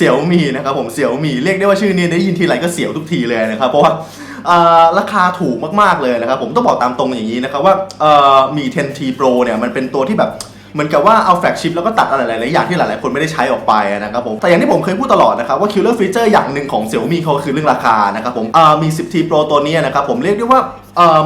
เสี่ยวมีนะครับผมเสี่ยวมีเรียกได้ว่าชื่อนี้ได้ยินทีไรก็เสียวทุกทีเลยนะครับเพราะว่าราคาถูกมากๆเลยนะครับผมต้องบอกตามตรงอย่างนี้นะครับว่าเอ่อมี 10T Pro เนี่ยมันเป็นตัวที่แบบเหมือนกับว่าเอาแฟลกชิพแล้วก็ตัดอะไรหลายๆอย่างที่หลายๆคนไม่ได้ใช้ออกไปนะครับผมแต่อย่างที่ผมเคยพูดตลอดนะครับว่า killer feature อย่างหนึ่งของ Xiaomi เขาคือเรื่องราคานะครับผมมี 10T Pro ตัวนี้นะครับผมเรียกได้ว่า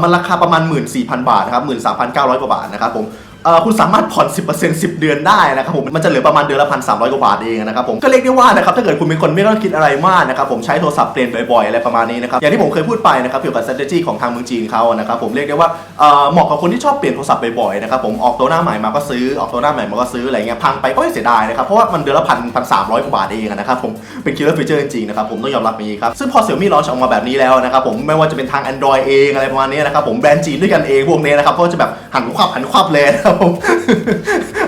มันราคาประมาณ 14,000 บาทนะครับ13,900 กว่าบาทนะครับผม เอ่อคุณสามารถผ่อน 10% 10 เดือนได้นะครับผมมันจะเหลือประมาณเดือนละพันสามกว่าบาทเองนะครับผมก็เรียกได้ว่านะครับถ้าเกิดคุณเป็นคนไม่ต้องคิดอะไรมากนะครับผมใช้โทรศัพท์เปลี่ยนบ่อยๆอะไรประมาณนี้นะครับอย่างที่ผมเคยพูดไปนะครับเกี่ยวกับ strategy ของทางเมืองจีนเขานะครับผมเรียกได้ว่าเอ่อเหมาะกับคนที่ชอบเปลี่ยนโทรศัพท์บ่อยๆนะครับผมออกตัวหน้าใหม่มาก็ซื้อออกตัวหน้าใหม่มาก็ซื้ออะไรเงี้ยพังไปก็ไม่เสียดายนะครับเพราะว่ามันเดือนละพันพันสามร้อยกว่าบาทเองนะครับผมเป็น killer feature จริงๆนะครับผมต้องยอมรับอย่างนี้ครับซึ่งพอ Xiaomi launch ออกมาแบบนี้แล้วนะครับผมไม่ว่าจะเป็นทาง Android เองอะไรประมาณนี้นะครับผมแบรนด์จีนด้วยกันเองพวกนี้นะครับก็จะแบบหันควับหันควับเลยนะครับผม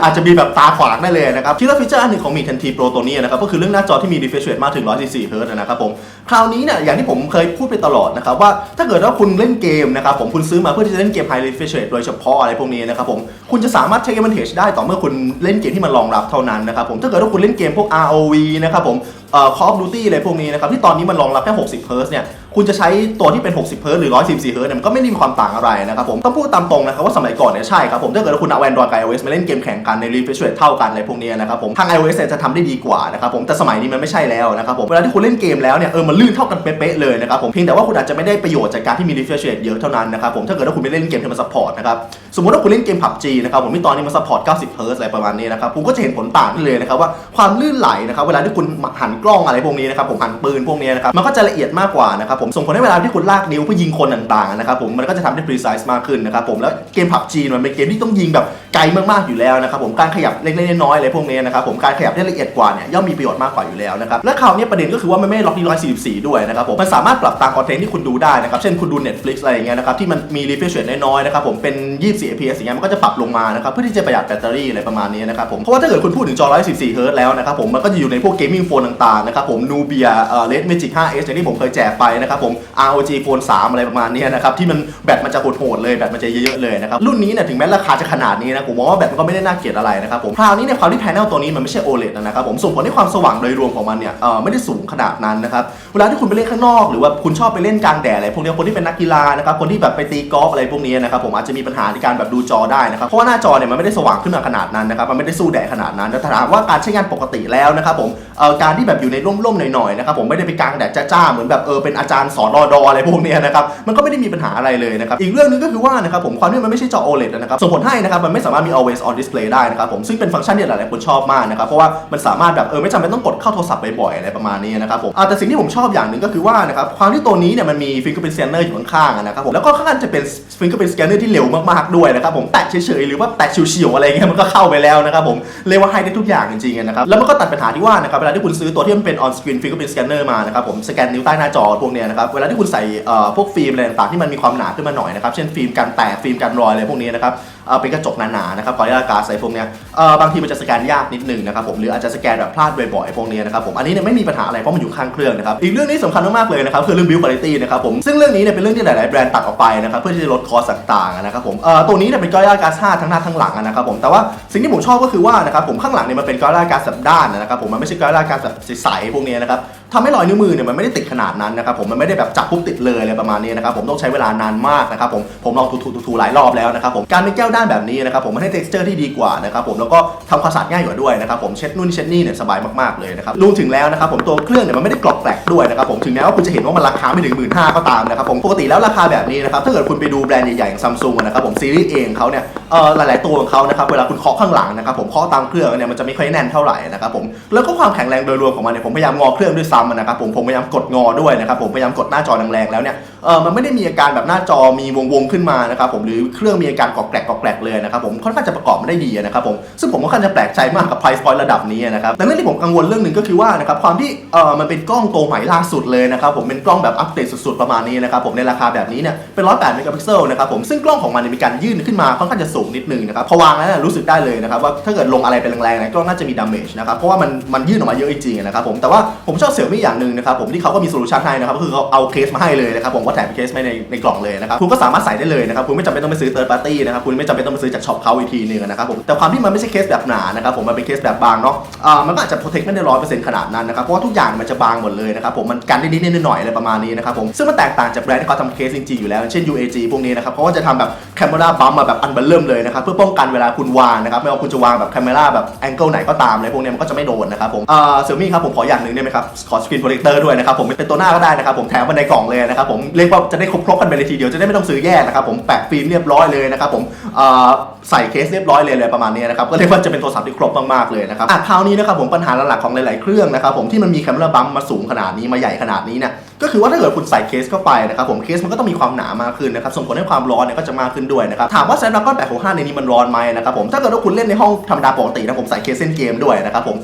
อาจจะมีแบบตาขวางได้เลยนะครับที่เราฟีเจอร์อันหนึ่งของมี 10T Pro ตัวนี้นะครับก็คือเรื่องหน้าจอที่มี refresh rate มากถึง 144 Hz นะครับผมคราวนี้เนี่ยอย่างที่ผมเคยพูดไปตลอดนะครับว่าถ้าเกิดว่าคุณเล่นเกมนะครับผมคุณซื้อมาเพื่อที่จะเล่นเกม high refresh rate โดยเฉพาะอะไรพวกนี้นะครับผมคุณจะสามารถ take advantage ได้ต่อเมื่อคุณเล่นเกมที่มันรองรับเท่านั้นนะครับผมถ้าเกิดว่าคุณเล่นเกมพวก ROV นะครับผมเอ่อ Call of Duty อะไรพวกนี้นะครับที่ตอนนี้มันรองรับแค่60 Hz เนี่ย คุณจะใช้ตัวที่เป็น 60 Hz หรือ 144 Hz เนี่ยมันก็ไม่ได้มีความต่างอะไรนะครับผมต้องพูดตามตรงนะครับว่าสมัยก่อนเนี่ยใช่ครับผมถ้าเกิดว่าคุณเอาแอนดรอยกับ iOS มาเล่นเกมแข่งกันในรีเฟรชเรทเท่ากันอะไรพวกนี้นะครับผมทาง iOS เนี่ยจะทำได้ดีกว่านะครับผมแต่สมัยนี้มันไม่ใช่แล้วนะครับผมเวลาที่คุณเล่นเกมแล้วเนี่ยเออมันลื่นเท่ากันเป๊ะๆเลยนะครับผมเพียงแต่ว่าคุณอาจจะไม่ได้ประโยชน์จากการที่มีรีเฟรชเรทเยอะเท่านั้นนะครับผมถ้าเกิดว่าคุณไม่เล่นเกมที่มันซัพพอร์ตนะครับ สมมติว่าคุณเล่นเกม PUBG นะครับผมที่ตอนนี้มัน support 90 Hz อะไรประมาณนี้นะครับคุณก็จะเห็นผลต่างได้เลยนะครับว่าความลื่นไหลนะครับเวลาที่คุณหันกล้องอะไรพวกนี้นะครับผมหันปืนพวกนี้นะครับมันก็จะละเอียดมากกว่านะครับผมส่งผลให้เวลาที่คุณลากนิ้วเพื่อยิงคนต่างๆนะครับผมมันก็จะทำได้ precise มากขึ้นนะครับผมแล้วเกม PUBG มันเป็นเกมที่ต้องยิงแบบไกลมากๆอยู่แล้วนะครับผมการขยับเล็กๆน้อยๆอะไรพวกนี้นะครับผมการขยับได้ละเอียดกว่าเนี่ยย่อมมีประโยชน์มากกว่าอยู่แล้วนะครับและคราวนี้ประเด็นก็คือว่ามันไม่ล็อกที่144 ด้วยนะครับผมมันสามารถปรับตามคอนเทนต์ที่คุณดูได้นะครับเช่นคุณดู Netflix อะไรอย่างเงี้ยนะครับที่มันมี refresh rate น้อยๆนะครับผมเป็น24 fps อย่างเงี้ยมันก็จะปรับลงมานะครับเพื่อที่จะประหยัดแบตเตอรี่อะไรประมาณนี้นะครับผมเพราะว่าถ้าเกิดคุณพูดถึงจอ 144 Hz แล้วนะครับผมมันก็จะอยู่ในพวกเกมมิ่งโฟนต่างๆนะครับผม Nubia เอ่อ Red Magic 5s อย่างที่ผมเคยแจกไปนะครับผม ROG Phone 3 อะไรประมาณนี้นะครับที่มันแบตมันจะโหดๆเลยแบตมันจะเยอะๆเลยนะครับรุ่นนี้เนี่ยถึงแม้ราคาจะขนาดนี้นะผมมองว่าแบตมันก็ไม่ได้น่าเกลียดอะไรนะครับผมคราวนี้เนี่ยความที่แผงตัวนี้มันไม่ใช่ OLED นะครับผมส่งผลให้ความสว่างโดยรวมของมันเนี่ยเอ่อไม่ได้สูงขนาดนั้นนะครับ เวลาที่คุณไปเล่นข้างนอกหรือว่าคุณชอบไปเล่นกลางแดดอะไรพวกนี้คนที่เป็นนักกีฬานะครับคนที่แบบไปตีกอล์ฟอะไรพวกนี้นะครับผมอาจจะมีปัญหาในการแบบดูจอได้นะครับเพราะว่าหน้าจอเนี่ยมันไม่ได้สว่างขึ้นมาขนาดนั้นนะครับมันไม่ได้สู้แดดขนาดนั้นแต่ถามว่าการใช้งานปกติแล้วนะครับผมเอ่อการที่แบบอยู่ในร่มๆหน่อยๆนะครับผมไม่ได้ไปกลางแดดจ้าๆเหมือนแบบเออเป็นอาจารย์สอนรอดออะไรพวกนี้นะครับมันก็ไม่ได้มีปัญหาอะไรเลยนะครับอีกเรื่องหนึงก็คือว่านะครับผมความที่มันไม่ใช่จอ OLED นะครับส่งผลให้นะครับมันไม่สามารถมี always on display ได้นะครับผมซึ่งเป็นฟังก์ชันที่หลายๆคนชอบมากนะครับเพราะว่ามันสามารถแบบเออไม่จำเป็นต้องกดเข้าโทรศัพท์บ่อยๆอะไรประมาณนี้นะครับผมแต่สิ่งที่ผมชอบอย่างหนึ่งก็คือว่านะครับความที่ตัวนี้เนี่ยมันมี fingerprint scanner อยู่ข้างๆนะครับผมแล้วก็ข้างจะเป็น fingerprint scanner ที่เร็วมากๆด้วยนะครับผมแตะเฉยๆหรือว่าแตะเฉียวๆอะไรเงี้ยมันก็เข้าไปแล้วนะครับผมเรียกว่าให้ได้ทุกอย่างจริงๆนะครับแล้วมันก็ตัดปัญหาที่ว่านะครับเวลาที่คุณซื้อตัวที่มันเป็น on screen fingerprint scanner มานะครับผมสแกนนิ้วใต้หน้าจอพวกเนี้ยนะครับเวลาที่คุณใส่เอ่อพวกฟิล์มอะไรต่างๆที่มันมีความหนาขึ้นมาหน่อยนะครับเช่นฟิล์มกันแตกฟิล์มกันรอยอะไรพวกนี้นะครับ เอ่อเป็นกระจกหนาๆนะครับกอริลลากาใส่พวกเนี้ยเออบางทีมันจะสแกนยากนิดนึงนะครับผมหรืออาจจะสแกนแบบพลาดบ่อยๆพวกนี้นะครับผมอันนี้เนี่ยไม่มีปัญหาอะไรเพราะมันอยู่ข้างเครื่องนะครับอีกเรื่องนี้สำคัญมากๆเลยนะครับคือเรื่อง build quality นะครับผมซึ่งเรื่องนี้เนี่ยเป็นเรื่องที่หลายๆแบรนด์ตัดออกไปนะครับเพื่อที่จะลดคอสต่างๆนะครับผมเออตัวนี้เนี่ยเป็นกอริลลากา5ทั้งหน้าทั้งหลังนะครับผมแต่ว่าสิ่งที่ผมชอบก็คือว่านะครับผมข้างหลังเนี่ยมันเป็นกอริลลากาแบบด้านนะครับผมมันไม่ใช่กอริลลากาแบบใสๆพวกนี้นะครับ ทำให้รอยนิ้วมือเนี่ยมันไม่ได้ติดขนาดนั้นนะครับผมมันไม่ได้แบบจับปุ๊บติดเลยอะไรประมาณนี้นะครับผมต้องใช้เวลานานมากนะครับผมผมลองถูๆๆหลายรอบแล้วนะครับผมการเป็นแก้วด้านแบบนี้นะครับผมมันให้ texture ที่ดีกว่านะครับผมแล้วก็ทำความสะอาดง่ายกว่าด้วยนะครับผมเช็ดนู่นเช็ดนี่เนี่ยสบายมากๆเลยนะครับรวมถึงแล้วนะครับผมตัวเครื่องเนี่ยมันไม่ได้กรอบแกรกด้วยนะครับผมถึงแม้ว่าคุณจะเห็นว่ามันราคาไม่ถึงหมื่นห้าก็ตามนะครับผมปกติแล้วราคาแบบนี้นะครับถ้าเกิดคุณไปดูแบรนด์ใหญ่ๆอย่างซัมซุงนะครับผมซีรีส์เองเขาเนี่ยเอ่อหลาย ๆ ตัวของเขานะครับเวลาคุณเคาะข้างหลังนะครับผมเคาะตามเครื่องเนี่ยมันจะไม่ค่อยแน่นเท่าไหร่นะครับผมแล้วก็ความแข็งแรงโดยรวมของมันเนี่ยผมพยายามงอเครื่องด้วยซ้ำนะครับผมผมพยายามกดงอด้วยนะครับผมพยายามกดหน้าจอแรงๆแล้วเนี่ยเออมันไม่ได้มีอาการแบบหน้าจอมีวงๆขึ้นมานะครับผมหรือเครื่องมีอาการกรอกแกรกกรอกแกรกเลยนะครับผมค่อนข้างจะประกอบไมาได้ดีนะครับผมซึ่งผมก็ค่อนข้างจะแปลกใจมากกับ price point ระดับนี้นะครับแต่เรื่องที่ผมกังวลเรื่องหนึ่งก็คือว่านะครับความที่เออมันเป็นกล้องตัวใหม่ล่าสุดเลยนะครับผมเป็นกล้องแบบอัปเดตสุด ๆ ประมาณนี้นะครับผมในราคาแบบนี้เนี่ยเป็น108เมกะพิกเซลนะครับผมซึ่งกล้องของมันเนี่ยมีการยื่นขึ้นมาค่อนข้างจะสูงนิดนึงนะครับพอวางแล้วรู้สึกได้เลยนะครับว่าถ้าเกิดลงอะไรเป็นแรงๆนี่ยก็น่าจะมีดาเมจนะครับเพราะว่ามันมันยื่นออกมาเยอะจริงๆนะครับผมแต่ว่าผมชอบเสี่ยมี่อย่างหนึ่งนะครับผมที่เขาก็มีโซลูชันให้นะครับก็คือเขาเอาเคสมาให้เลยนะครับผมก็แถมเคสมาในในกล่องเลยนะครับคุณก็สามารถใส่ได้เลยนะครับคุณไม่จำเป็นต้องไปซื้อเติร์ดปาร์ตี้นะครับคุณไม่จำเป็นต้องไปซื้อจากช็อปเขาอีกทีนึงนะครับผมแต่ความที่มันไม่ใช่เคสแบบหนานะครับผมมันเป็นเคสแบบบางเนาะอ่ามันก็อาจจะโปรเทคไม่ได้ร้อยเปอร์เซ็นต์ขนาดนั้นนะครับเพราะว่าทุกอย่างมันจะบางหมดเลยนะครับผมมันกันได้นิดๆหน่อยๆอะไรประมาณนี้นะครับผมซึ่งมันแตกต่างจากแบรนด์ที่เขาทำเคสจริงๆอยู่แล้วเช่น UAG พวกนี้นะครับเพราะว่าจะทำแบบแคมเมราบัมมาแบบอันเบลเริ่มเลยนะครับเพื่อป้องกันเวลาคุณวางนะครับไม่ว่าคุณจะวางแบบแคมเมราแบบแองเกิลไหนก็ตามเลยพวกนี้มันก็จะไม่โดนนะครับผมอ่าเซลมี่ครับผมขออย่างหนึ่งได้ไหมครับขอสกรีนโปรเจคเตอร์ด้วยนะครับผมเป็นตัวหน้าก็ได้นะครับผมแถมมาในกล่องเลยนะครับผมเรียกว่าจะได้ครบๆกันไปเลยทีเดียวจะได้ไม่ต้องซื้อแยกนะครับผมแปะฟิล์มเรียบร้อยเลยนะครับผมอ่าใส่เคสเรียบร้อยเลยอะไรประมาณนี้นะครับก็เรียกว่าจะเป็นโทรศัพท์ที่ครบมากๆเลยนะครับอะคราวนี้นะครับผมปัญหาหลักของหลายๆเครื่องนะครับผมที่มันมีแคมเมราบัมมาสูงขนาดนี้มาใหญ่ขนาดนี้เนี่ยก็คือว่าถ้าเกิดคุณใส่เคสเข้าไปนะครับผมเคสมันก็ต้องมีความหนามากขึ้นนะครับส่งผลให้ความร้อนเนี่ยก็จะมากขึ้นด้วยนะครับถามว่า Snapdragon 865ในนี้มันร้อนไหมนะครับผมถ้าเกิดว่าคุณเล่นในห้องธรรมดาปกตินะผมใส่เคสเล่นเกมด้วยนะครับผม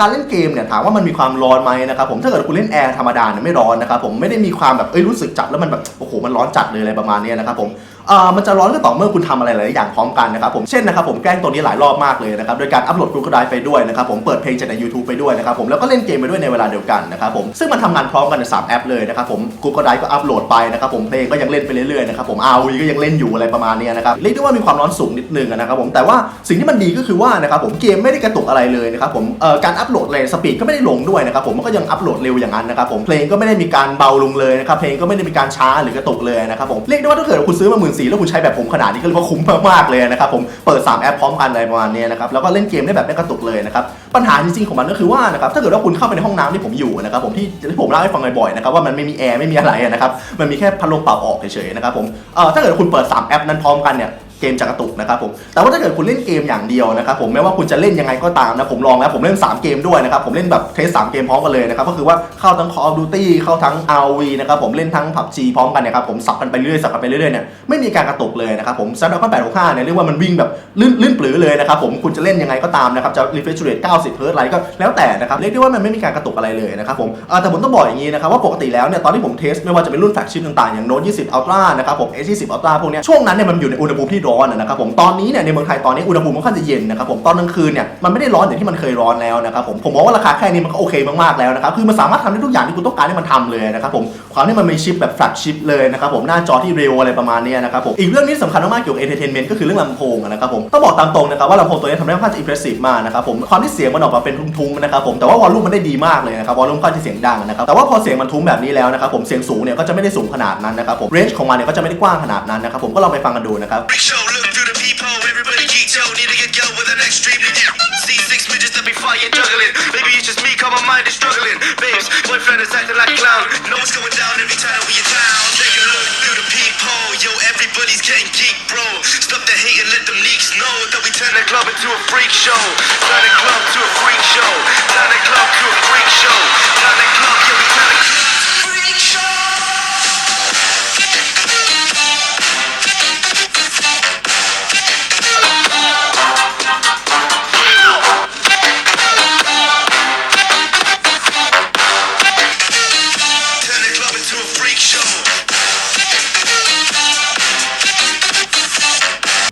การเล่นเกมเนี่ยถามว่ามันมีความร้อนไหมนะครับผมถ้าเกิดคุณเล่นแอร์ธรรมดาเนี่ยไม่ร้อนนะครับผมไม่ได้มีความแบบเอ้ยรู้สึกจัดแล้วมันแบบโอ้โหมันร้อนจัดเลยอะไรประมาณนี้นะครับผม อ่ามันจะร้อนก็ต่อเมื่อคุณทำอะไรหลายๆอย่างพร้อมกันนะครับผมเช่นนะครับผมแกล้งตัวนี้หลายรอบมากเลยนะครับโดยการอัปโหลด Google Drive ไปด้วยนะครับผมเปิดเพลงจากใน YouTube ไปด้วยนะครับผมแล้วก็เล่นเกมไปด้วยในเวลาเดียวกันนะครับผมซึ่งมันทำงานพร้อมกันใน3แอปเลยนะครับผม Google Drive ก็อัปโหลดไปนะครับผมเพลงก็ยังเล่นไปเรื่อยๆนะครับผม RV ก็ยังเล่นอยู่อะไรประมาณเนี้ยนะครับเรียกได้ว่ามีความร้อนสูงนิดนึงนะครับผมแต่ว่าสิ่งที่มันดีก็คือว่านะครับผมเกมไม่ได้กระตุกอะไรเลยนะครับผมเอ่อการอัปโหลดเลยสปีดก็ไม่ได้ลงด้วยนะครับผมมันก็ยังอัปโหลดเร็วอย่างนั้นนะครับผมเพลงก็ไม่ได้มีการเบาลงเลยนะครับเพลงก็ไม่ได้มีการช้าหรือกระตุกเลยนะครับผมเรียกได้ว่าถ้าเกิดคุณซื้อมาหมื่นสีแล้วคุณใช้แบบผมขนาดนี้ก็เรียกว่าคุ้มมากๆเลยนะครับผมเปิด 3 แอปพร้อมกันอะไรประมาณนี้นะครับแล้วก็เล่นเกมได้แบบไม่กระตุกเลยนะครับปัญหาจริงๆของมันก็คือว่านะครับถ้าเกิดว่าคุณเข้าไปในห้องน้ำที่ผมอยู่นะครับผมที่ที่ผมเล่าให้ฟังบ่อยๆนะครับว่ามันไม่มีแอร์ไม่มีอะไรนะครับมันมีแค่พัดลมเป่าออกเฉยๆนะครับผมเอ่อถ้าเกิดคุณเปิด 3 แอปนั้นพร้อมกันเนี่ย เกมจะกระตุกนะครับผมแต่ว่าถ้าเกิดคุณเล่นเกมอย่างเดียวนะครับผมไม่ว่าคุณจะเล่นยังไงก็ตามนะผมลองแล้วผมเล่น 3 เกมด้วยนะครับผมเล่นแบบเทสสามเกมพร้อมกันเลยนะครับก็คือว่าเข้าทั้ง Call of Duty เข้าทั้ง RV นะครับผมเล่นทั้ง PUBG พร้อมกันนะครับผมสับกันไปเรื่อยสับกันไปเรื่อยเนี่ยไม่มีการกระตุกเลยนะครับผม Snapdragon 865เนี่ยเรียกว่ามันวิ่งแบบลื่นลื่นปลือเลยนะครับผมคุณจะเล่นยังไงก็ตามนะครับจะ refresh rate 90 Hz อะไรก็แล้วแต่นะครับเรียกได้ว่ามันไม่มีการกระตุกอะไรเลยนะครับผมแต่ผมต้องบอกอย่างนี้นะครับว่าปกติแล้วเนี่ยตอนที่ผมเทสไม่ว่าจะเป็นรุ่นแฟลกชิพต่างๆอย่าง Note 20 Ultra นะครับผม S20 Ultra พวกเนี้ยช่วงนั้นเนี่ยมันอยู่ในอุณหภูมิที่ร้อนนะครับผมตอนนี้เนี่ยในเมืองไทยตอนนี้อุณหภูมิค่อนข้างจะเย็นนะครับผมตอนกลางคืนเนี่ยมันไม่ได้ร้อนอย่างที่มันเคยร้อนแล้วนะครับผมผมมองว่าราคาแค่นี้มันก็โอเคมากๆแล้วนะครับคือมันสามารถทำได้ทุกอย่างที่คุณต้องการให้มันทำเลยนะครับผมความที่มันมีชิปแบบแฟลกชิปเลยนะครับผมหน้าจอที่เร็วอะไรประมาณนี้นะครับผมอีกเรื่องนี้สำคัญมากๆเกี่ยวกับ entertainment ก็คือเรื่องลำโพงนะครับผมต้องบอกตามตรงนะครับว่าลำโพงตัวนี้ทำได้ค่อนข้างจะ impressive มากนะครับผมความที่เสียงมันออกมาเป็นทุ้มๆนะครับผมแต่ว่าวอลลุ่มมันได้ดีมากเลยนะครับวอลลุ่มค่อนข้างจะเสียงดังนะครับแต่ว่าพอเสียงมันทุ้มแบบนี้แล้วนะครับผมเสียงสูงเนี่ยก็จะไม่ได้สูงขนาดนั้นนะครับผม range ของมันเนี่ยก็จะไม่ได้กว้างขนาดนั้นนะครับผมก็ลองไปฟังกันดูนะครับ Freak show, look through the peephole. Everybody geek yo, need to get yo with an extremely deep. See six midgets that be fire juggling. Maybe it's just me, cause my mind is struggling. Babes, boyfriend is acting like a clown. Know what's going down every time we in town. Take a look through the peephole. Yo, everybody's getting geek, bro. Stop the hate and let them leaks know that we turn the club into a freak show. Turn the club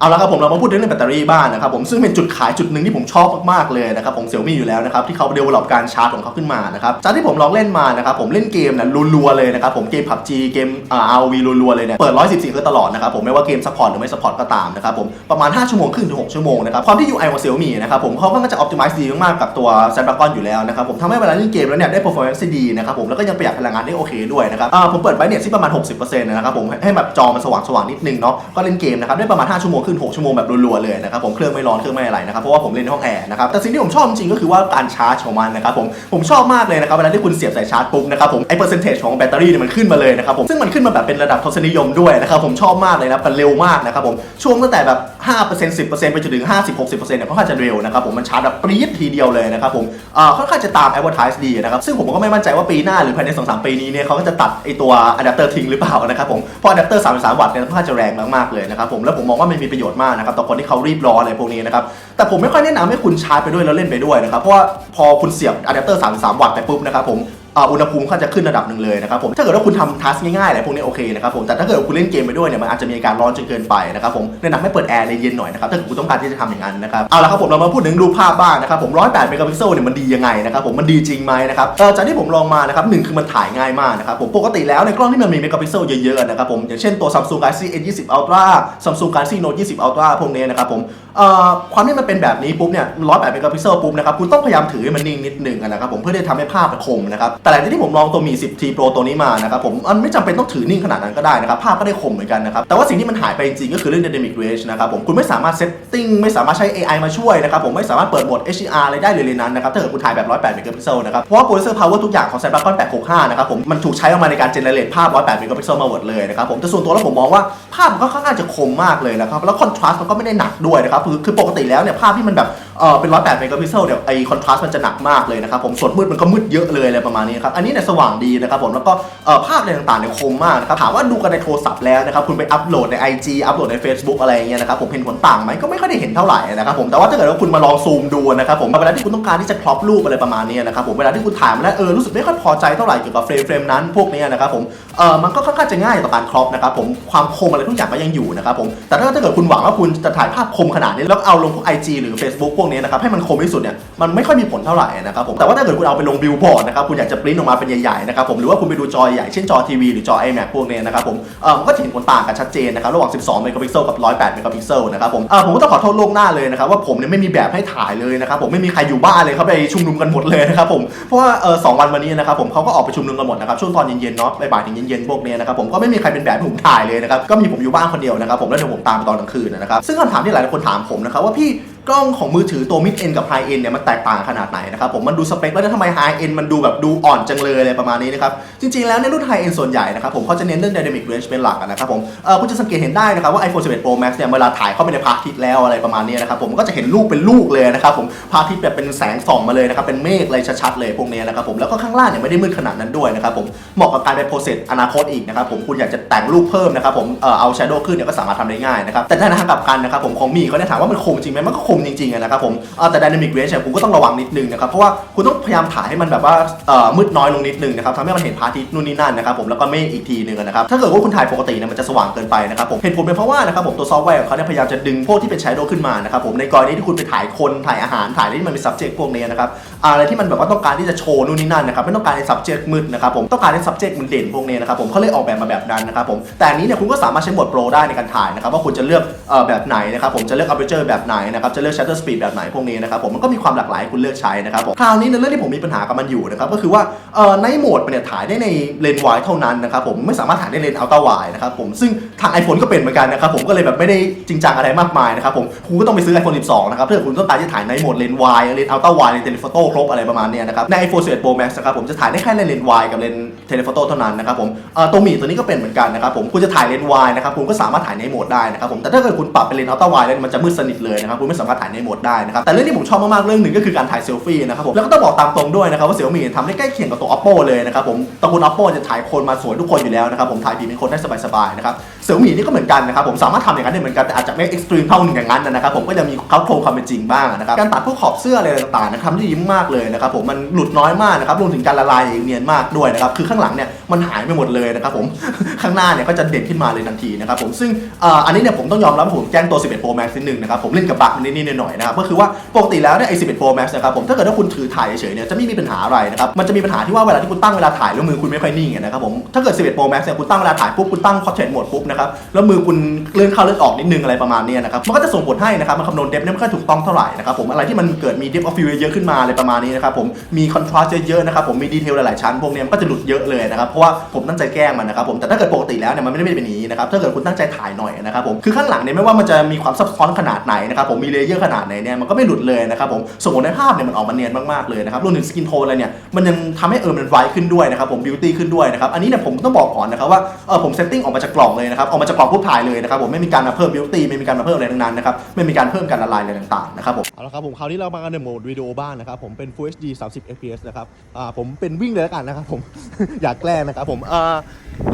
เอาละครับผมเรามาพูดเรื่องแบตเตอรี่บ้างนะครับผมซึ่งเป็นจุดขายจุดหนึ่งที่ผมชอบมากๆเลยนะครับผมเสี่ยมี่อยู่แล้วนะครับที่เขาเดเวลลอปการชาร์จของเขาขึ้นมานะครับจากที่ผมลองเล่นมานะครับผมเล่นเกมนะรัวๆเลยนะครับผมเกม PUBG เกมอ่า ROV รัวๆเลยเนี่ยเปิด 114คือตลอดนะครับผมไม่ว่าเกมซัพพอร์ตหรือไม่ซัพพอร์ตก็ตามนะครับผมประมาณ 5 ชั่วโมงครึ่งถึง 6 ชั่วโมงนะครับความที่ UI ของ Xiaomi นะครับผมเขาก็จะ optimize ดีมากๆกับตัว Snapdragon อยู่แล้วนะครับผมทำให้เวลาเล่นเกมแล้วเนี่ยได้ performance ที่ดีนะครับผมแล้วก็ยังประหยัดพลังงานได้โอเคด้วยนะครับอ่าผมเปิดไว้เนี่ยที่ประมาณ 60%นะครับผมให้ให้แบบจอมันสว่างๆนิดนึงเนาะก็เล่นเกมนะครับได้ประมาณ5ชั่วโมงครึ่ง6ชั่วโมงแบบรัวๆเลยนะครับผมเครื่องไม่ร้อนเครื่องไม่อะไรนะครับเพราะว่าผมเล่นห้องแอร์นะครับแต่สิ่งที่ผมชอบจริงก็คือว่าการชาร์จของมันนะครับผมผมชอบมากเลยนะครับเวลาที่คุณเสียบสายชาร์จปุ๊บนะครับผมไอ้เปอร์เซนเทจของแบตเตอรี่เนี่ยมันขึ้นมาเลยนะครับผมซึ่งมันขึ้นมาแบบเป็นระดับทศนิยมด้วยนะครับผมชอบมากเลยนะมันเร็วมากนะครับผมช่วงตั้งแต่แบบ5% 10%ไปจนถึง 50 60%เนี่ยค่อนข้างจะเร็วนะครับผมมันชาร์จแบบปรี๊ดทีเดียวเลยนะครับผมอ่าค่อนข้างจะตาม advertise ดีนะครับซึ่งผมก็ไม่มั่นใจว่าปีหน้าหรือภายใน 2-3 ปีนี้เนี่ยเขาก็จะตัดไอตัวอะแดปเตอร์ทิ้งหรือเปล่านะครับผมเพราะอะแดปเตอร์33วัตต์เนี่ยค่อนข้างจะแรงมากๆเลยนะครับผมแล้วผมมองว่ามันมีประประโยชน์มากนะครับต่อคนที่เขารีบร้อนอะไรพวกนี้นะครับแต่ผมไม่ค่อยแนะนำให้คุณชาร์จไปด้วยแล้วเล่นไปด้วยนะครับเพราะว่าพอคุณเสียบอะแดปเตอร์33วัตต์ไปปุ๊บนะครับผม อุณหภูมิก็จะขึ้นระดับหนึ่งเลยนะครับผมถ้าเกิดว่าคุณทำทัสง่ายๆอะไรพวกนี้โอเคนะครับผมแต่ถ้าเกิดคุณเล่นเกมไปด้วยเนี่ยมันอาจจะมีอาการร้อนจนเกินไปนะครับผมแนะนำให้เปิดแอร์ในเย็นหน่อยนะครับถ้าเกิดคุณต้องการที่จะทำอย่างนั้นนะครับเอาละครับผมเรามาพูดถึงรูปภาพบ้างนะครับผม108เมกะพิกเซลเนี่ยมันดียังไงนะครับผมมันดีจริงไหมนะครับเออจากที่ผมลองมานะครับหนึ่งคือมันถ่ายง่ายมากนะครับผมปกติแล้วในกล้องที่มันมีเมกะพิกเซลเยอะๆนะครับผมอย่างเช่นตัว Samsung Galaxy S20 Ultra Samsung Galaxy Note 20 Ultra พวกนี้นะครับผมความที่มันเป็นแบบนี้ปุ๊บเนี่ย108เมกะพิกเซลปุ๊บนะครับคุณต้องพยายามถือให้มันนิ่งนิดหนึ่งนะครับผมเพื่อที่จะทำให้ภาพมันคมนะครับแต่หลังจากที่ผมลองตัวมี 10T Pro ตัวนี้มานะครับผมมันไม่จำเป็นต้องถือนิ่งขนาดนั้นก็ได้นะครับภาพก็ได้คมเหมือนกันนะครับแต่ว่าสิ่งที่มันหายไปจริงๆก็คือเรื่อง dynamic range นะครับผมคุณไม่สามารถเซตติ้งไม่สามารถใช้ AI มาช่วยนะครับผมไม่สามารถเปิดโหมด HDR อะไรได้เลยในนั้นนะครับถ้าเกิดคุณถ่ายแบบ108เมกะพิกเซลนะครับเพราะว่า processor power ทุกอย่างของ Snapdragon 865 นะครับผมมันถูกใช้ออกมาในการ generate ภาพ108เมกะพิกเซลมาหมดเลยนะครับผมแต่ส่วนตัวแล้วผมมองว่าภาพมันก็ค่อนข้างจะคมมากเลยนะครับแล้ว contrast มันก็ไม่ได้หนักด้วยนะครับคือคือปกติแล้วเนี่ยภาพที่มันแบบ เออเป็น108เมกะพิกเซลเนี่ยไอ contrast มันจะหนักมากเลยนะครับผมส่วนมืดมันก็มืดเยอะเลยอะไรประมาณนี้ครับอันนี้เนี่ยสว่างดีนะครับผมแล้วก็เอ่อภาพอะไรต่างๆเนี่ยคมมากนะครับถามว่าดูกันในโทรศัพท์แล้วนะครับคุณไปอัปโหลดใน IG อัปโหลดใน Facebook อะไรเงี้ยนะครับผมเห็นผลต่างไหมก็ไม่ค่อยได้เห็นเท่าไหร่นะครับผมแต่ว่าถ้าเกิดว่าคุณมาลองซูมดูนะครับผมเวลาที่คุณต้องการที่จะครอปรูปอะไรประมาณนี้นะครับผมเวลาที่คุณถ่ายมาแล้วเออรู้สึกไม่ค่อยพอใจเท่าไหร่เกี่ยวกับเฟรมเฟรมนั้นพวกนี้นะครับผมเออมันก็ค่อนข้างจะง่ายต่อการครอปนะครับผมความคมอะไรทุกอย่างก็ยังอยู่นะครับผมแต่ถ้าเกิดคุณหวังว่าคุณจะถ่ายภาพคมขนาดนี้แล้วเอาลงพวก IG หรือ Facebook พวกนี้นะครับให้มันคมที่สุดเนี่ยมันไม่ค่อยมีผลเท่าไหร่นะครับผมแต่ว่าถ้าเกิดคุณเอาไปลงบิลบอร์ดนะครับคุณอยากจะปริ้นออกมาเป็นใหญ่ๆนะครับผมหรือว่าคุณไปดูจอใหญ่เช่นจอทีวีหรือจอ iMac พวกนี้นะครับผมเออก็จะเห็นผลต่างกันชัดเจนนะครับระหว่าง 12 เมกะพิกเซลกับ 108 เมกะพิกเซลนะครับผมเออผมก็ต้องขอโทษล่วงหน้าเลยนะครับว่าผมเนี่ยไม่มีแบบให้ถ่ายเลยนะครับผมไม่มีใครอยู่บ้านเลยเขาไปชุมนุมกันหมดเลยนะครับผมเพราะว่าเออสองวันวันนี้นะครับผมเขาก็ออกไปชุมนุมกันหมดนะครับช่วงตอนเย็นๆเนาะบ่ายๆถึงเย็นๆพวกนี้นะครับผมก็ไม่มีใครเป็นแบบให้ผมถ่ายเลยนะครับก็มีผมอยู่บ้านคนเดียวนะครับผมแล้วเดี๋ยวผมตามไปตอนกลางคืนนะครับซึ่งคำถามที่หลายคนถามผมนะครับว่าพี่ กล้องของมือถือตัว mid end กับ high end เนี่ยมันแตกต่างขนาดไหนนะครับผมมันดูสเปคแล้วทำไม high end มันดูแบบดูอ่อนจังเลยอะไรประมาณนี้นะครับจริงๆแล้วในรุ่น high end ส่วนใหญ่นะครับผมเขาจะเน้นเรื่อง dynamic range เป็นหลักนะครับผมเออคุณจะสังเกตเห็นได้นะครับว่า iPhone 11 Pro Max เนี่ยเวลาถ่ายเข้าไปในพระอาทิตย์แล้วอะไรประมาณนี้นะครับผมก็จะเห็นลูกเป็นลูกเลยนะครับผมพระอาทิตย์แบบเป็นแสงส่องมาเลยนะครับเป็นเมฆอะไรชัดๆเลยพวกนี้นะครับผมแล้วก็ข้างล่างเนี่ยไม่ได้มืดขนาดนั้นด้วยนะครับผมเหมาะกับการไปโปรเซสอนาคตอีกนะครับผมคุณอยากจะแต่งรูปเพิ่มนะครับผมเออเอา shadow ขึ้นเนี่ยก็สามารถทำได้ง่ายนะครับแต่ในทางกลับกันนะครับผมของมีเขาเนี่ยถามว่ามันคมจริงไหมมันก็คมจริงๆนะครับผมเออแต่ dynamic range เนี่ยคุณก็ต้องระวังนิดนึงนะครับเพราะว่าคุณต้องพยายามถ่ายให้มันแบบว่ามืดน้อยลงนิดนึงนะครับทำให้มันเห็นพระอาทิตนู่นนี่นั่นนะครับผมแล้วก็เมฆอีกทีหนึงนะครับถ้าเกิดว่าคุณถ่ายปกติเนี่ยมันจะสว่างเกินไปนะครับผมเหตุผลเป็นเพราะว่านะครับผมตัวซอฟต์แวร์ของเขาเนี่ยพยายามจะดึงพวกที่เป็น shadow ขึ้นมานะครับผมในกรณีที่คุณไปถ่ายคนถ่ายอาหารถ่ายอะไรที่มันเป็น subject พวกนี้นะครับ อะไรที่มันแบบว่าต้องการที่จะโชว์นู่นนี่นั่นนะครับไม่ต้องการให้ subject มืดนะครับผมต้องการให้ subject มันเด่นพวกนี้นะครับผมเขาเลยออกแบบมาแบบนั้นนะครับผมแต่อันนี้เนี่ยคุณก็สามารถใช้โหมด pro ได้ในการถ่ายนะครับว่าคุณจะเลือกเอ่อแบบไหนนะครับผมจะเลือก aperture แบบไหนนะครับจะเลือก shutter speed แบบไหนพวกนี้นะครับผมมันก็มีความหลากหลายให้คุณเลือกใช้นะครับผมคราวนี้ในเรื่องที่ผมมีปัญหากับมันอยู่นะครับก็คือว่าเอ่อในโหมดมันเนี่ยถ่ายได้ในเลนส์ wide เท่านั้นนะครับผมไม่สามารถถ่ายได้เลนส์ ultra wide นะครับผมซึ่งทาง iPhone ก็เป็นเหมือนกันนะครับผมก็เลยแบบไม่ได้จริงจังอะไรมากมายนะครับผมคุณก็ต้องไปซื้อ iPhone 12 นะครับถ้าคุณต้องการจะถ่ายในโหมดเลนส์ wide เลนส์ ultra wide เลนส์ telephoto ครบอะไรประมาณเนี้ยนะครับใน iPhone 11 Pro Max นะครับผมจะถ่ายได้แค่ในเลนส์ wide กับเลนส์ telephoto เท่านั้นนะครับผมเอ่อตัวมีตัวนี้ก็เป็นเหมือนกันนะครับผมคุณจะถ่ายเลนส์ wide นะครับคุณก็สามารถถ่ายในโหมดได้นะครับผมแต่ถ้าเกิดคุณปรับเป็นเลนส์ ultra wide แล้วมันจะมืดสนิทเลยนะครับคุณไม่สามารถถ่ายในโหมดได้นะครับแต่เรื่องที่ผมชอบมากๆเรื่องหนึ่งก็คือการถ่ายเซลฟี่นะครับผมแล้วก็ต้องบอกตามตรงด้วยนะครับว่า Xiaomi ทำได้ใกล้เคียงกับตัว Oppo เลยนะครับผมตระกูล Oppo จะถ่ายคนมาสวยทุกคนอยู่แล้วนะครับผมถ่ายผีเป็นคนได้สบายๆนะครับเสี่ยวมี่นี่ก็เหมือนกันนะครับผมสามารถทำอย่างนั้นได้เหมือนกันแต่อาจจะไม่เอ็กซ์ตรีมเท่าหนึ่งอย่างนั้นนะครับผมก็จะมีเขาโครงความเป็นจริงบ้างนะครับการตัดพวกขอบเสื้ออะไรต่างๆนะครับทำได้ดีมากเลยนะครับผมมันหลุดน้อยมากนะครับรวมถึงการละลายเนียนมากด้วยนะครับคือข้างหลังเนี่ยมันหายไปหมดเลยนะครับผมข้างหน้าเนี่ยก็จะเด่นขึ้นมาเลยทันทีนะครับผมซึ่งอ,อันนี้เนี่ยผมต้องยอมรับผมแจ้งตัว 11 Pro Max นิดนึงนะครับผมเล่นกับบั๊กนิดๆหน่อยนะครับก็คือว่าปกติแล้วเนี่ยไอ้11 Pro Max นะครับผมถ้าเกิดว่าคุณถือถ่ายเฉยเนี่ยจะไม่มีปัญหาอะไรนะครับมันจะมีปัญหาที่ว่าเวลาที่คุณตั้งเวลาถ่ายแล้วมือคุณไม่ค่อยนิ่งนะครับผมถ้าเกิด 11 Pro Max เนี่ยคุณตั้งเวลาถ่ายปุ๊บคุณตั้ง portrait mode ปุ๊บนะครับแล้วมือคุณเลื่อนเข้าเลื่อนออกนิดนึงอะไรประมาณนี้นะครับมันก็จะส่งผลให้นะครับมันคำนวณเดฟเนี่ยไม่ค่อยถูกต้องเท่าไหร่นะครับผมอะไรที่มันเกิดมี depth of field เยอะขึ้นมาอะไรประมาณนี้นะครับผมมี contrast เยอะๆนะครับผมมีดีเทลหลายๆชั้นพวกนี้มันก็จะหลุดเยอะเลยนะครับเพราะว่าผมตั้งใจแกล้งมันนะครับผมแต่ถ้าเกิดปกติแล้วเนี่ยมันไม่ได้เป็นอย่างนี้นะครับถ้าเกิดคุณตั้งใจถ่ายหน่อยนะครับผมคือข้างหลังเนี่ยไม่ว่ามันจะมีความซับซ้อนขนาดไหนนะครับผมมีเลเยอร์ขนาดไหนเนี่ยมันก็ไม่หลุดเลยนะครับผมส่งผลในภาพเนี่ยมันออกมาเนียนมากๆเลยนะครับรวมถึงสกินโทนอะไรเนี่ยมันยังทำให้เออมันไวขึ้นด้วยนะครับผมบิวตี้ขึ้นด้วยนะครับอันนี้เนี่ยผมต้องบอกก่อนนะครับว่าเออผมเซตติ้งออกมาจากกล่องเลยนะครับออกมาจากกล่องปุ๊บถ่ายเลยนะครับผมไม่มีการมาเพิ่มบิวตี้ไม่มีการมาเพิ่มอะไรทั้งนั้นนะครับไม่มีการเพิ่มการละลายอะไรต่างๆนะครับผมเอาละครับผมคราวนี้เรามากันในโหมดวิดีโอบ้างนะครับผมเป็น Full HD 30 fps นะครับอ่าผมเป็นวิ่งเลยแล้วกันนะครับผม อยากแกล้งนะครับผมอ่า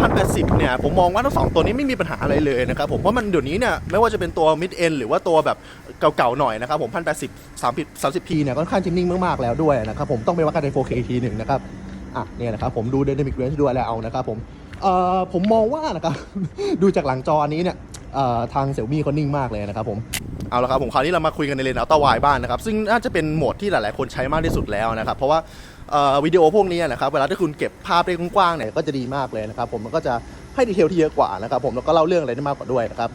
พันแปดสิบเนี่ยผมมองว่าทั้งสองตัวนี้ไม่มีปัญหาอะไรเลยนะครับผมเพราะมันเดี๋ยวนี้เนี่ยไม่ว่าจะเป็นตัว mid end หรือว่าตัวแบบเก่าๆหน่อยนะครับผมพันแปดสิบสามสิบสามสิบ p เนี่ยค่อนข้างจะนิ่งมากๆแล้วด้วยนะครับผมต้องไปวัดกันใน 4K อีกทีหนึ่งนะครับอะเนี่ยนะครับผมดู Dynamic Range ดูอะไรเอานะครับผมเอ่อผมมองว่านะครับดูจากหลังจออันนี้เนี่ย ทางเซี่ยมี่เขานิ่งมากเลยนะครับผมเอาละครับผมคราวนี้เรามาคุยกันในเลนอัลต้าไวบ้างนะครับซึ่งน่าจะเป็นโหมดที่หลาย ๆ คนใช้มากที่สุดแล้วนะครับเพราะว่าวิดีโอพวกนี้นะครับเวลาที่คุณเก็บภาพได้กว้างๆเนี่ยก็จะดีมากเลยนะครับผมมันก็จะให้ดีเทลที่เยอะกว่านะครับผมแล้วก็เล่าเรื่องอะไรได้มากกว่าด้วยนะครับ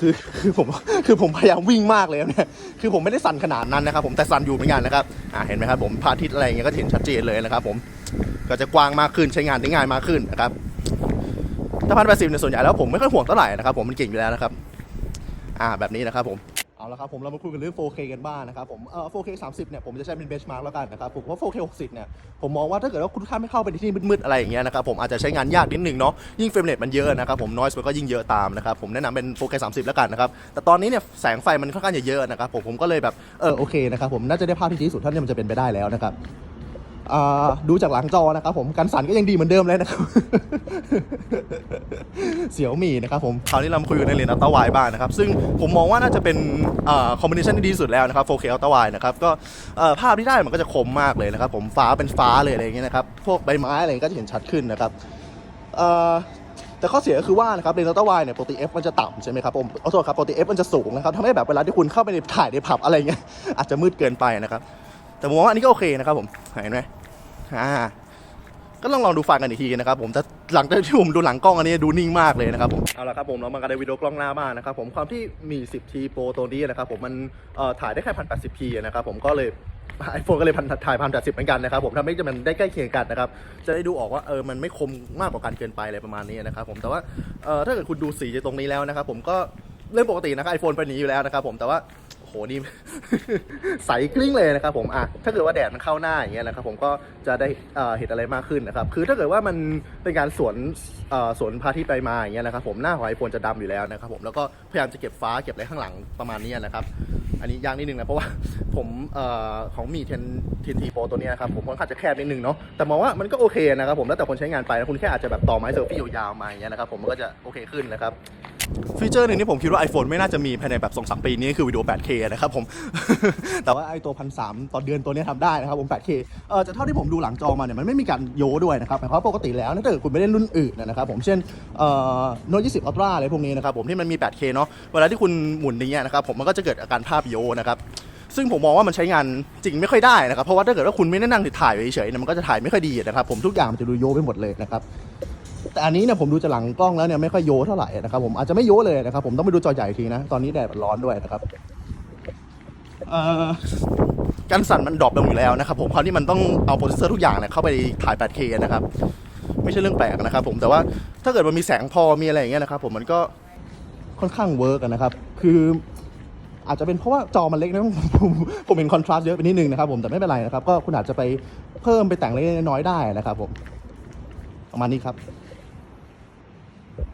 คือคือผมคือผมพยายามวิ่งมากเลยเนี่ยคือผมไม่ได้สั่นขนาดนั้นนะครับ ผมแต่สั่นอยู่เหมือนกันนะครับอ่าเห็นไหมครับผมพาทิตอะไรอย่างเงี้ยก็เห็นชัดเจนเลยนะครับ ผมก็จะกว้างมากขึ้นใช้งานได้ง่ายมากขึ้นนะครับ ถ้าพันแปดสิบเนี่ยส่วนใหญ่แล้วผมไม่ค่อยห่วงเท่าไหร่นะครับผมมันเก่งอยู่แล้วนะครับอ่าแบบนี้นะครับผมเอาละครับผมเรามาคุยกันเรื่อง 4K กันบ้างนะครับผมเอ่อ 4K 30 เนี่ยผมจะใช้เป็นเบนช์มาร์กแล้วกันนะครับผมเพราะ 4K 60 เนี่ยผมมองว่าถ้าเกิดว่าคุณท่านไม่เข้าไปในที่มืดๆอะไรอย่างเงี้ยนะครับผมอาจจะใช้งานยากนิดนึงเนาะยิ่งเฟรมเรทมันเยอะนะครับผมนอยส์มันก็ยิ่งเยอะตามนะครับผมแนะนำเป็น 4K 30 แล้วกันนะครับแต่ตอนนี้เนี่ยแสงไฟมันค่อนข้างจะเยอะนะครับผมผมก็เลยแบบเออโอเคนะครับผมน่าจะได้ภาพที่ดีสุดเท่าที่มันจะเป็นไปได้แล้วนะครับ ดูจากหลังจอนะครับผมกันสั่นก็ยังดีเหมือนเดิมเลยนะครับ เสี่ยวมีนะครับผมคราวนี้เราคุยกันในเลนอัลต้าไวบ้างนะครับ ซึ่งผมมองว่าน่าจะเป็นคอมบิเนชันที่ดีสุดแล้วนะครับ 4K อัลต้าไวนะครับ ก็ภาพที่ได้มันก็จะคมมากเลยนะครับ ผมฟ้าเป็นฟ้าเลยอะไรอย่างเงี้ยนะครับ พวกใบไม้อะไรก็จะเห็นชัดขึ้นนะครับแต่ข้อเสียก็คือว่านะครับเลนส์อัลต้าไวเนี่ยปกติ f มันจะต่ำใช่ไหมครับผมขอโทษครับปกติ f มันจะสูงนะครับทำให้แบบเวลาที่คุณเข้าไปในถ่ายในผับอะไรเงี้ยอาจจะมืดเกินไปนะครับ แต่ผมว่าอันนี้ก็โอเคนะครับผมเห็นไหมอ่าก็ลองลองดูฟังกันอีกทีนะครับผมแต่หลังจากที่ผมดูหลังกล้องอันนี้ดูนิ่งมากเลยนะครับผมเอาละครับผมเรามากันในวิดีโอกล้องหน้าบ้านนะครับผมความที่มี 10T Pro ตัวนี้นะครับผมมันถ่ายได้แค่ 1080p นะครับผมก็เลย iPhone ก็เลยพันถ่ายพันแปดสิบเหมือนกันนะครับผมทำให้มันได้ใกล้เคียงกันนะครับ จะได้ดูออกว่าเออมันไม่คมมากกว่ากันเกินไปอะไรประมาณนี้นะครับผมแต่ว่าเออถ้าเกิดคุณดูสีตรงนี้แล้วนะครับผมก็เรื่องปกตินะครับไอโฟนเป็นนี้อยู่แล้วนะครับผมแต่ว่า หนี่ ใสกลิ้งเลยนะครับผมอะถ้าเกิดว่าแดดมันเข้าหน้าอย่างเงี้ยนะครับผมก็จะได้เห็นอะไรมากขึ้นนะครับคือถ้าเกิดว่ามันเป็นการสวนสวนพระอาทิตย์ไปมาอย่างเงี้ยนะครับผมหน้าของไอโฟนจะดำอยู่แล้วนะครับผมแล้วก็พยายามจะเก็บฟ้าเก็บอะไรข้างหลังประมาณนี้นะครับอันนี้ยากนิดนึงนะเพราะว่าผมออของมีเทนทีนทีโปตัวนี้นะครับผมค่อนข้างจะแคบนิดนึงเนาะแต่มองว่ามันก็โอเคนะครับผมแล้วแต่คนใช้งานไปนะคุณแค่อาจจะแบบต่อไม้เซลฟี่ยาวๆมาอย่างเงี้ยนะครับผมมันก็จะโอเคขึ้นนะครับฟีเจอร์หนึ่งที่ผมคิดว่า iPhone ไม่น่าจะมีภายในแบบ2องสปีนี้คือวิดีโอ 8K นะครับผม แต่ว่าไอตัวพันสต่อเดือนตัวนี้ทำได้นะครับผม 8K เออจะเท่าที่ผมดูหลังจอมาเนี่ยมันไม่มีการโยด้วยนะครับหมายความว่าปกติแล้วถ้าเกิดคุณไปเล่นรุ่นอื่นนะครับผมเช่นเอ่อ Note 20 Ultra อะไรพวกนี้นะครับผมที่มันมี 8K เนาะเวลาที่คุณหมุนอย่างเงี้ยนะครับผมมันก็จะเกิดอาการภาพโยนะครับซึ่งผมมองว่ามันใช้งานจริงไม่ค่อยได้นะครับ เพราะว่าถ้าเกิดว่าคุณไม่ได้นั่งถ่ายเฉยๆเนี่ยมันก็จะถ่ายไม่ค่อยดีนะครับผมทุกอย่างมันจะดูโยไปหมดเลยนะครับ แต่อันนี้เนี่ยผมดูจากหลังกล้องแล้วเนี่ยไม่ค่อยโยเท่าไหร่นะครับผมอาจจะไม่โยเลยนะครับผมต้องไปดูจอใหญ่อีกทีนะ ตอนนี้แดดมันร้อนด้วยนะครับการสั่นมันดรอปลงอยู่แล้วนะครับผมคราวนี้มันต้องเอาโปรเซสเซอร์ทุกอย่างเนี่ยเข้าไปถ่าย 8K นะครับ ไม่ใช่เรื่องแปลกนะครับผมแต่ว่าถ้าเกิดมันมีแสงพอมีอะไรอย่างเงี้ยนะครับผมมันก็ค่อนข้างเวิร์กนะครับ คืออาจจะเป็นเพราะว่าจอมันเล็กนะผมผมเห็นคอนทราสต์เยอะไปนิดนึงนะครับผมแต่ไม่เป็นไรนะครับ ก็คุณอาจจะไปเพิ่มไปแต่งเล็กน้อยได้นะครับผมประมาณนี้ครับ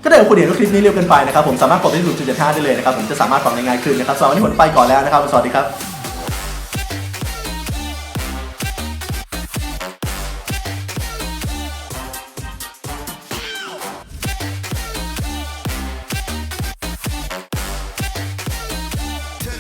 ก็ได้คุณเห็นว่าคลิปนี้เร็วเกินไปนะครับผมสามารถกดที่จุดจุดห้าได้เลยนะครับผมจะสามารถฟังได้ง่ายขึ้นนะครับสำหรับวันนี้ผมไปก่อนแล้วนะครับสวัสดีครับ